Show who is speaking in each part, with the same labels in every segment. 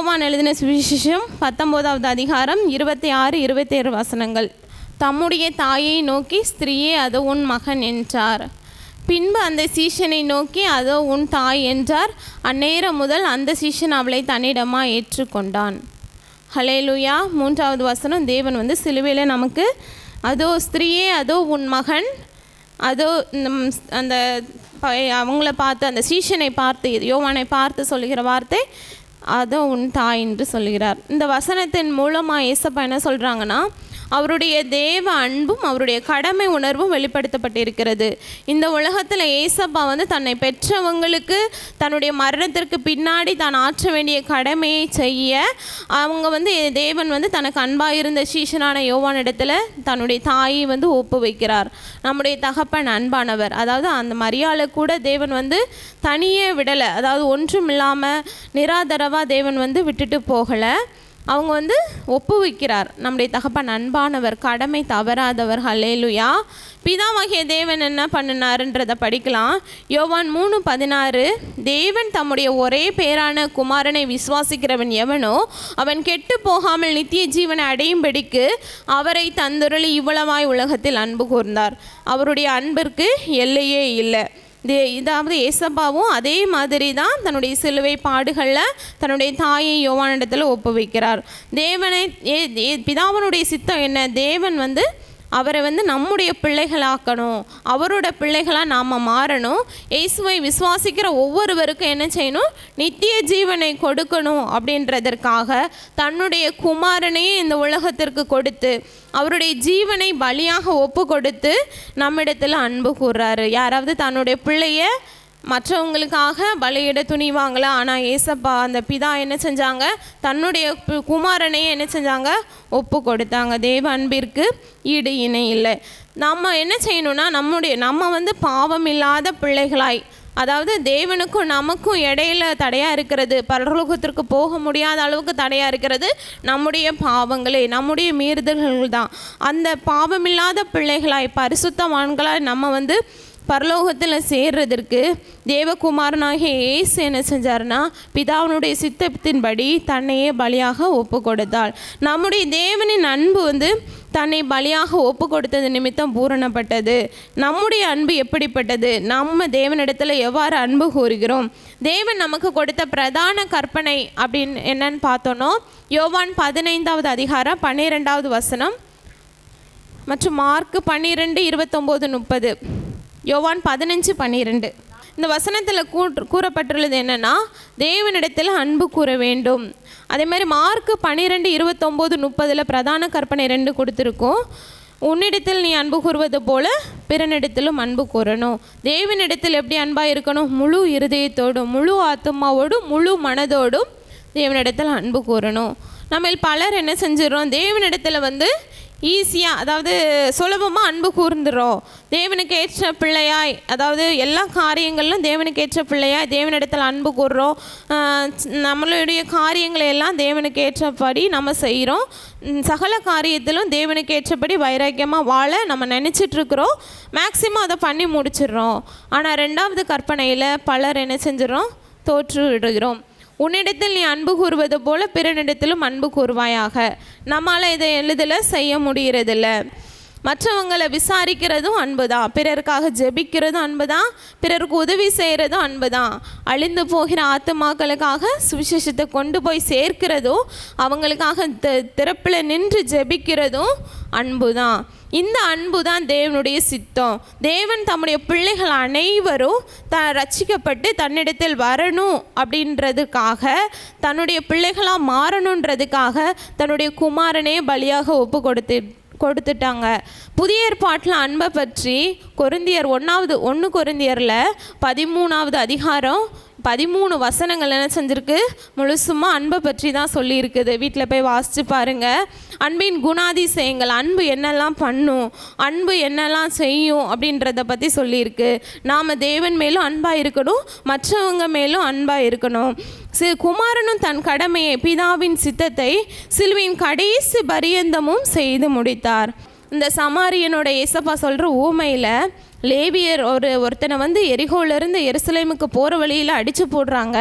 Speaker 1: யோவான் எழுதின சுவிசேஷம் பத்தொம்போதாவது அதிகாரம் இருபத்தி ஆறு இருபத்தி ஏழு வசனங்கள். தம்முடைய தாயை நோக்கி ஸ்திரீயே அதோ உன் மகன் என்றார். பின்பு அந்த சீஷனை நோக்கி அதோ உன் தாய் என்றார். அந்நேரம் முதல் அந்த சீஷன் அவளை தன்னிடமா ஏற்றுக்கொண்டான். ஹலேலுயா மூன்றாவது வசனம் தேவன் வந்து சிலுவையில் நமக்கு அதோ ஸ்திரீயே அதோ உன் மகன் அதோ அந்த ப- அவங்கள பார்த்து அந்த சீஷனை பார்த்து யோவானை பார்த்து சொல்லுகிற வார்த்தை அதோ உன் தாய் என்று சொல்கிறார் இந்த வசனத்தின் மூலமாக ஏசப்பா என்ன சொல்கிறாங்கன்னா அவருடைய தேவ அன்பும் அவருடைய கடமை உணர்வும் வெளிப்படுத்தப்பட்டிருக்கிறது. இந்த உலகத்தில் ஏசப்பா வந்து தன்னை பெற்றவங்களுக்கு தன்னுடைய மரணத்திற்கு பின்னாடி தான் ஆற்ற வேண்டிய கடமையை செய்ய அவங்க வந்து தேவன் வந்து தனக்கு அன்பாக இருந்த சீஷனான இடத்துல தன்னுடைய தாயை வந்து ஒப்பு வைக்கிறார் நம்முடைய தகப்பன் அன்பானவர். அதாவது அந்த மரியாதை கூட தேவன் வந்து தனியே விடலை. அதாவது ஒன்றும் இல்லாமல் நிராதரவாக தேவன் வந்து விட்டுட்டு போகலை. அவங்க வந்து ஒப்புவிக்கிறார். நம்முடைய தகப்பன் அன்பானவர் கடமை தவறாதவர் ஹலேலுயா பிதாவாகிய தேவன் என்ன பண்ணினாருன்றதை படிக்கலாம். யோவான் மூணு பதினாறு தேவன் தம்முடைய ஒரே பேரான குமாரனை விசுவாசிக்கிறவன் எவனோ அவன் கெட்டு போகாமல் நித்திய ஜீவனை அடையும்படிக்கு அவரை தந்துருளி இவ்வளவாய் உலகத்தில் அன்பு கூர்ந்தார். அவருடைய அன்பிற்கு எல்லையே இல்லை. இதாவது ஏசப்பாவும் அதே மாதிரி தான் தன்னுடைய சிலுவை பாடுகளில் தன்னுடைய தாயை யோவானிடத்தில் ஒப்புவிக்கிறார். தேவனை ஏ ஏ- பிதாவனுடைய சித்தம் என்ன? தேவன் வந்து அவரை வந்து நம்முடைய பிள்ளைகளாக்கணும். அவரோட பிள்ளைகளாக நாம் மாறணும். இயேசுவை விசுவாசிக்கிற ஒவ்வொருவருக்கும் என்ன செய்யணும்? நித்திய ஜீவனை கொடுக்கணும் அப்படின்றதற்காக தன்னுடைய குமாரனையே இந்த உலகத்திற்கு கொடுத்து அவருடைய ஜீவனை பலியாக ஒப்பு கொடுத்து நம்மிடத்தில் அன்பு கூறுறாரு. யாராவது தன்னுடைய பிள்ளைய மற்றவங்களுக்காக பலியிட துணிவாங்களா ஆனால் ஏசப்பா அந்த பிதா என்ன செஞ்சாங்க? தன்னுடைய குமாரனையே என்ன செஞ்சாங்க? ஒப்பு கொடுத்தாங்க. தேவ அன்பிற்கு ஈடு இணை இல்லை. நம்ம என்ன செய்யணும்னா நம்முடைய நம்ம வந்து பாவம் இல்லாத பிள்ளைகளாய் அதாவது தேவனுக்கும் நமக்கும் இடையில தடையாக இருக்கிறது பரலோகத்திற்கு போக முடியாத அளவுக்கு தடையாக இருக்கிறது நம்முடைய பாவங்களே நம்முடைய மீறுதல்கள் தான் அந்த பாவமில்லாத பிள்ளைகளாய் பரிசுத்தவான்களாய் நம்ம வந்து பரலோகத்தில் சேர்றதற்கு தேவகுமாரனாகிய ஏசு என்ன செஞ்சார்னா பிதாவினுடைய சித்தத்தின்படி தன்னையே பலியாக ஒப்பு கொடுத்தாள் நம்முடைய தேவனின் அன்பு வந்து தன்னை பலியாக ஒப்பு கொடுத்தது நிமித்தம் பூரணப்பட்டது. நம்முடைய அன்பு எப்படிப்பட்டது? நம்ம தேவனிடத்தில் எவ்வாறு அன்பு கூறுகிறோம்? தேவன் நமக்கு கொடுத்த பிரதான கற்பனை அப்படின்னு என்னன்னு பார்த்தோன்னோ யோவான் பதினைந்தாவது அதிகாரம் பன்னிரெண்டாவது வசனம் மற்றும் மார்க் பன்னிரெண்டு இருபத்தொம்போது முப்பது. யோவான் பதினஞ்சு பன்னிரெண்டு. இந்த வசனத்தில் கூற்று கூறப்பட்டுள்ளது என்னென்னா தேவனிடத்தில் அன்பு கூற வேண்டும். அதே மாதிரி மார்க்கு பன்னிரெண்டு இருபத்தொம்போது முப்பதில் பிரதான கற்பனை ரெண்டு கொடுத்துருக்கோம். உன்னிடத்தில் நீ அன்பு கூறுவது போல பிறனிடத்திலும் அன்பு கூறணும். தேவனிடத்தில் எப்படி அன்பாக இருக்கணும்? முழு இருதயத்தோடும் முழு ஆத்மாவோடும் முழு மனதோடும் தேவனிடத்தில் அன்பு கூறணும். நம்ம பலர் என்ன செஞ்சிடறோம்? தேவனிடத்தில் வந்து ஈஸியாக அதாவது சுலபமாக அன்பு கூர்ந்துடும் தேவனுக்கு ஏற்ற பிள்ளையாய் அதாவது எல்லா காரியங்களிலும் தேவனுக்கு ஏற்ற பிள்ளையாய் தேவனிடத்தில் அன்பு கூறுறோம் நம்மளுடைய காரியங்களை எல்லாம் தேவனுக்கு ஏற்றபடி நம்ம செய்கிறோம் சகல காரியத்திலும் தேவனுக்கு ஏற்றபடி வைராக்கியமாக வாழ நம்ம நினச்சிட்ருக்குறோம். மேக்சிமம் அதை பண்ணி முடிச்சிடுறோம். ஆனால் ரெண்டாவது கற்பனையில் பலர் என்ன செஞ்சிடறோம்? தோற்று விடுகிறோம் உன்னிடத்தில் நீ அன்பு கூறுவது போல பிறனிடத்திலும் அன்பு கூறுவாயாக. நம்மால் இதை எளிதில் செய்ய முடிகிறதில்ல மற்றவங்களை விசாரிக்கிறதும் அன்பு தான் பிறருக்காக ஜெபிக்கிறதும் அன்பு தான் பிறருக்கு உதவி செய்கிறதும் அன்பு தான் அழிந்து போகிற ஆத்துமாக்களுக்காக சுவிசேஷத்தை கொண்டு போய் சேர்க்கிறதும் அவங்களுக்காக த திறப்பில் நின்று ஜெபிக்கிறதும் அன்பு தான் இந்த அன்பு தான் தேவனுடைய சித்தம். தேவன் தம்முடைய பிள்ளைகள் அனைவரும் த ரச்சிக்கப்பட்டு தன்னிடத்தில் வரணும் அப்படின்றதுக்காக தன்னுடைய பிள்ளைகளாக மாறணுன்றதுக்காக தன்னுடைய குமாரனே பலியாக ஒப்பு கொடுத்து கொடுத்துட்டாங்க. புதிய ஏற்பாட்டில் அன்பை பற்றி கொருந்தியர் ஒன்றாவது ஒன்று கொருந்தியரில் பதிமூணாவது அதிகாரம் பதிமூணு வசனங்கள் என்ன செஞ்சுருக்கு? முழுசுமாக அன்பை பற்றி தான் சொல்லியிருக்குது. வீட்டில் போய் வாசித்து பாருங்கள் அன்பின் குணாதிசயங்கள் அன்பு என்னெல்லாம் பண்ணும் அன்பு என்னெல்லாம் செய்யும் அப்படின்றத பற்றி சொல்லியிருக்கு. நாம் தேவன் மேலும் அன்பாக இருக்கணும் மற்றவங்க மேலும் அன்பாக இருக்கணும். சி குமாரனும் தன் கடமையை பிதாவின் சித்தத்தை சிலுவையின் கடைசி பரியந்தமும் செய்து முடித்தார். இந்த சமாரியனோட ஏசப்பா சொல்கிற ஊமையில் லேவியர் ஒரு ஒருத்தனை வந்து எரிகோலேருந்து எருசலேமுக்கு போகிற வழியில் அடித்து போடுறாங்க.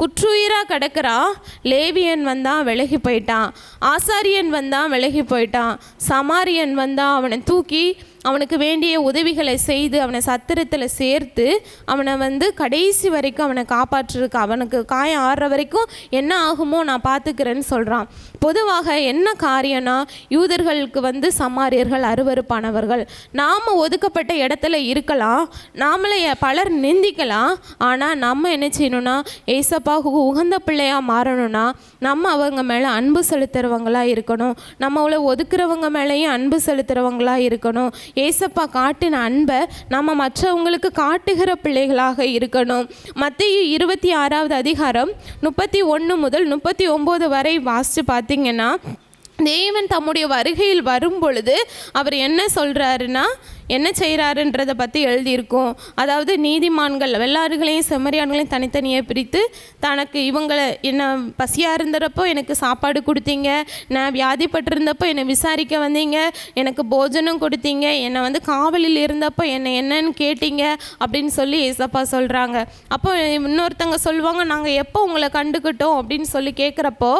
Speaker 1: குற்றுயிராக கிடக்கிறான் லேவியன் வந்தான் விலகி போயிட்டான். ஆசாரியன் வந்தான் விலகி போயிட்டான். சமாரியன் வந்தான் அவனை தூக்கி அவனுக்கு வேண்டிய உதவிகளை செய்து அவனை சத்திரத்தில் சேர்த்து அவனை வந்து கடைசி வரைக்கும் அவனை காப்பாற்றிருக்கு அவனுக்கு காயம் ஆடுற வரைக்கும் என்ன ஆகுமோ நான் பார்த்துக்கிறேன்னு சொல்கிறான் பொதுவாக என்ன காரியம்னா யூதர்களுக்கு வந்து சமாரியர்கள் அருவருப்பானவர்கள். நாம் ஒதுக்கப்பட்ட இடத்துல இருக்கலாம் நாமளே பலர் நிந்திக்கலாம் ஆனால் நம்ம என்ன செய்யணும்னா ஏசப்பாவுக்கு உகந்த பிள்ளையாக மாறணும்னா நம்ம அவங்க மேலே அன்பு செலுத்துறவங்களாக இருக்கணும். நம்மளை ஒதுக்குறவங்க மேலேயும் அன்பு செலுத்துறவங்களாக இருக்கணும். ஏசப்பா காட்டின அன்பை நம்ம மற்றவங்களுக்கு காட்டுகிற பிள்ளைகளாக இருக்கணும். மத்திய இருபத்தி ஆறாவது அதிகாரம் முப்பத்தி ஒன்று முதல் முப்பத்தி ஒம்பது வரை வாசித்து பார்த்திங்கன்னா தேவன் தம்முடைய வருகையில் வரும் பொழுது அவர் என்ன சொல்கிறாருன்னா என்ன செய்கிறாருன்றதை பற்றி எழுதியிருக்கோம். அதாவது நீதிமான்கள் வெள்ளாறுகளையும் செம்மறியாடுகளையும் தனித்தனியாக பிரித்து தனக்கு இவங்களை என்ன பசியாக இருந்தப்போ எனக்கு சாப்பாடு கொடுத்தீங்க நான் வியாதிப்பட்டிருந்தப்போ என்னை விசாரிக்க வந்தீங்க எனக்கு போஜனம் கொடுத்தீங்க என்னை வந்து காவலில் இருந்தப்போ என்னை என்னன்னு கேட்டீங்க அப்படின்னு சொல்லி ஏசப்பா சொல்கிறாங்க அப்போ இன்னொருத்தங்க சொல்லுவாங்க நாங்கள் எப்போ உங்களை கண்டுக்கிட்டோம் அப்படின்னு சொல்லி கேட்குறப்போ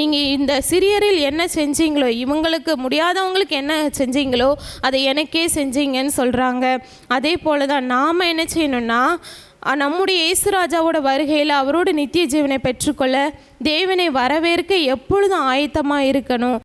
Speaker 1: நீங்கள் இந்த சிறியரில் என்ன செஞ்சீங்களோ இவங்களுக்கு முடியாதவங்களுக்கு என்ன செஞ்சீங்களோ அதை எனக்கே செஞ்சீங்க. செய்யுங்கன்னு சொல்கிறாங்க அதே போல தான் நாம் என்ன செய்யணும்னா நம்முடைய இயேசுராஜாவோட வருகையில் அவரோட நித்திய ஜீவனை பெற்றுக்கொள்ள தேவனை வரவேற்க எப்பொழுதும் ஆயத்தமாக இருக்கணும்.